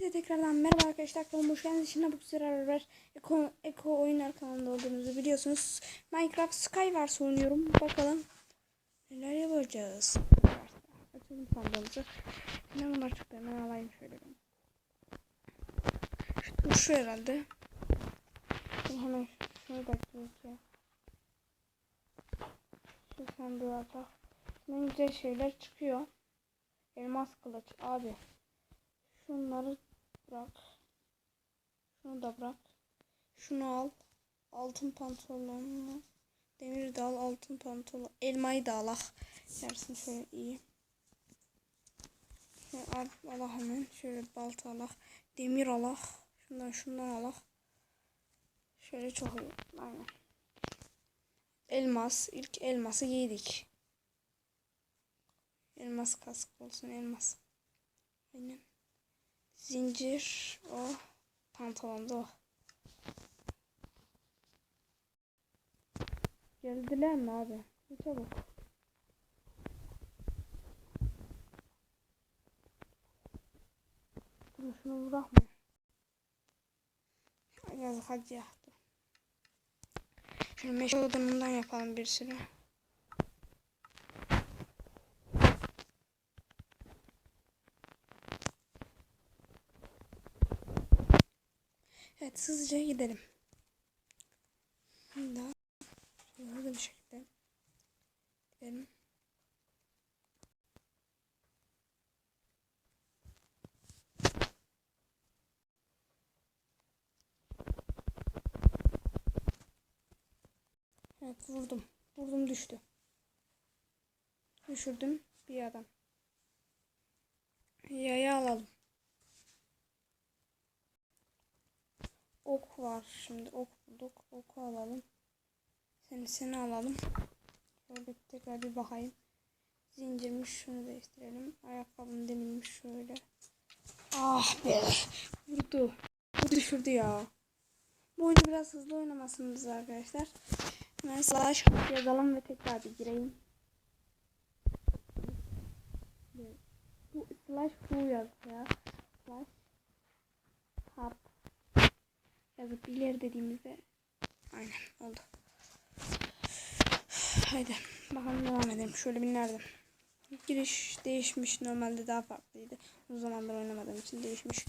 Herkese tekrardan merhaba arkadaşlar kanalıma hoş geldiniz. Şimdi bu sizlerle beraber Eko, Eko oyunlar kanalında olduğunuzu biliyorsunuz. Minecraft Skywars oynuyorum. Bakalım neler yapacağız. Açalım sandığımızı. Ne bunlar çıktı hemen alayım şöyle. ben. Şu, şu herhalde. Dur hemen şunu da ya. Şu sandığı atak. Ne güzel şeyler çıkıyor. Elmas kılıç abi. Şunları bırak. Şunu da bırak. Şunu al. Altın pantolonunu. Demir de al. Altın pantolon. Elmayı da al. ah. Yersin şöyle iyi. Şöyle al, al hemen. Şöyle balta al. ah. Demir al. ah. Şundan şundan al. ah. Şöyle çok iyi. Aynen. Elmas. ilk elması yedik. Elmas kask olsun elmas. Aynen. Zincir o pantolonda o. Geldiler mi abi? Ne çabuk. Dur şunu bırakma. Yazık hadi ya. Dur. Şöyle meşe odunundan yapalım bir sürü. Evet hızlıca gidelim. Daha hızlı bir şekilde gidelim. Evet vurdum. Vurdum düştü. Düşürdüm bir adam. Yaya alalım. Ok var şimdi ok bulduk. Oku alalım. Seni seni alalım. Şöyle tekrar bir bakayım. Zincirmiş şunu değiştirelim. Ayakkabım demirmiş şöyle. Ah be. Vurdu. Düşürdü ya. Bu oyunu biraz hızlı oynamasınız arkadaşlar. Hemen slash yazalım ve tekrar bir gireyim. Bu slash bu yaz ya. Slash yazıp ileri dediğimizde aynen oldu. Haydi bakalım devam edelim. Şöyle bir nerede? Giriş değişmiş. Normalde daha farklıydı. O zamanlar oynamadığım için değişmiş.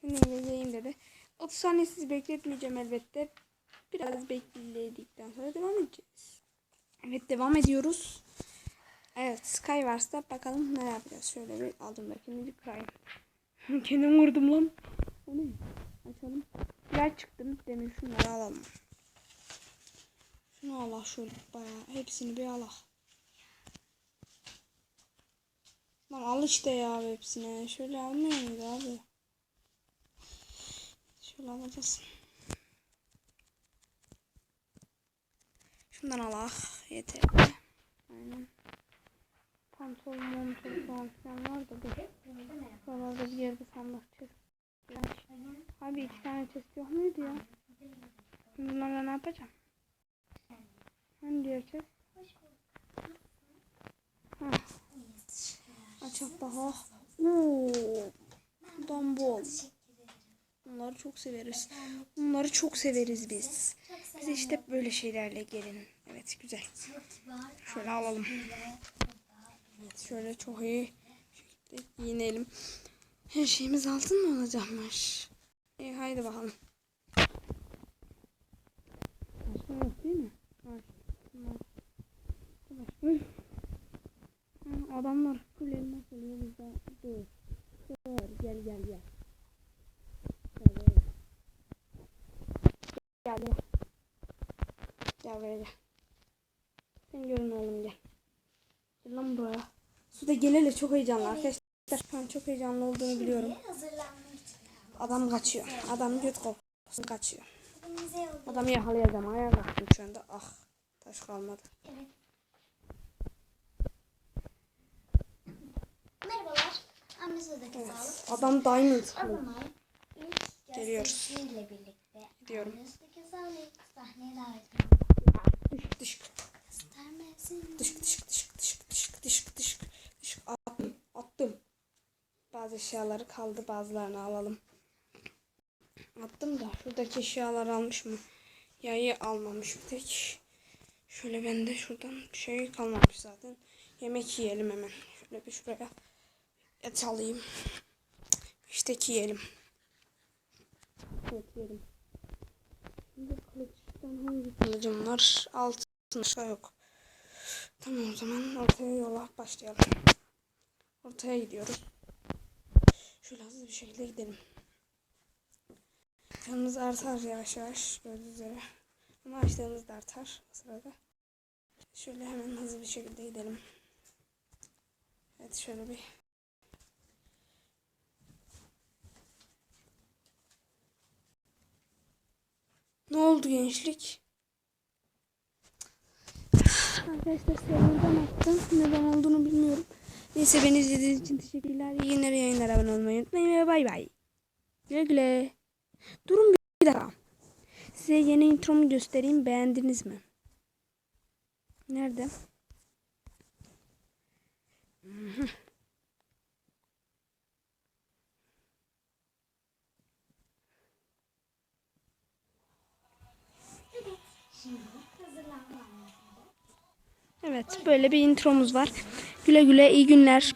Şimdi izleyeyim dedi. 30 saniye sizi bekletmeyeceğim elbette. Biraz bekledikten sonra devam edeceğiz. Evet devam ediyoruz. Evet Skywars'ta bakalım ne yapacağız. Şöyle bir aldım bakayım bir kırayım. Kendim vurdum lan. O ne? Açalım. Gel çıktım. Demir şunları alalım. Şunu Allah şöyle bayağı. Hepsini bir Allah. Lan al işte ya hepsine. Şöyle almıyor muydu abi? Şöyle alacağız. Şundan Allah. Yeter. Aynen. Pantolon, montol falan filan var da dur. Buralarda bir yerde sandık çiz. Abi iki tane chest yok muydu ya? Bunlarla ne yapacağım? Hani diğer chest? Ha. Açık. Oo. Dumbol. Bunları çok severiz. Bunları çok severiz biz. Biz işte böyle şeylerle gelin. Evet güzel. Şöyle alalım. Evet şöyle çok iyi şekilde giyinelim. Her şeyimiz altın mı olacakmış? İyi haydi bakalım. Başka yok değil mi? Var. Başka. Ha, Adamlar full elmas oluyor bizde. Dur. Dur gel gel gel. Gel buraya. Gel gel. Gel buraya gel. Sen görün oğlum gel. Gel lan buraya. Suda geleli çok heyecanlı arkadaşlar. Şu an çok heyecanlı olduğunu biliyorum. Adam kaçıyor. Adam göt korkusu kaçıyor. Adamı yakalayacağım. Ayağa kalktım şu anda. Ah. Taş kalmadı. Evet. Merhabalar. Evet. sağlık. Adam diamond. Abonay ilk Geliyoruz. birlikte Gidiyorum. Sahneye davet dışk dışk dışk dışk dışk dışk. Attım. Attım. Bazı eşyaları kaldı bazılarını alalım. Attım da şuradaki eşyaları almış mı? Yayı almamış bir tek. Şöyle bende şuradan şey kalmamış zaten. Yemek yiyelim hemen. Şöyle bir şuraya et alayım. İşte yiyelim. Evet yiyelim. Şimdi kılıçtan hangi kılıcım var? Altın yok. Tamam o zaman ortaya yola başlayalım. Ortaya gidiyoruz. Şöyle hızlı bir şekilde gidelim. Canımız artar yavaş yavaş gördüğünüz üzere. Ama açlığımız da artar o sırada. Şöyle hemen hızlı bir şekilde gidelim. Evet şöyle bir Ne oldu gençlik? Arkadaşlar serverden attım. Neden olduğunu bilmiyorum. Neyse beni izlediğiniz için teşekkürler. İyi günler yayınlar abone olmayı unutmayın ve bay bay. Güle güle. Durun bir dakika. Size yeni intromu göstereyim. Beğendiniz mi? Nerede? Evet böyle bir intromuz var. Güle güle iyi günler.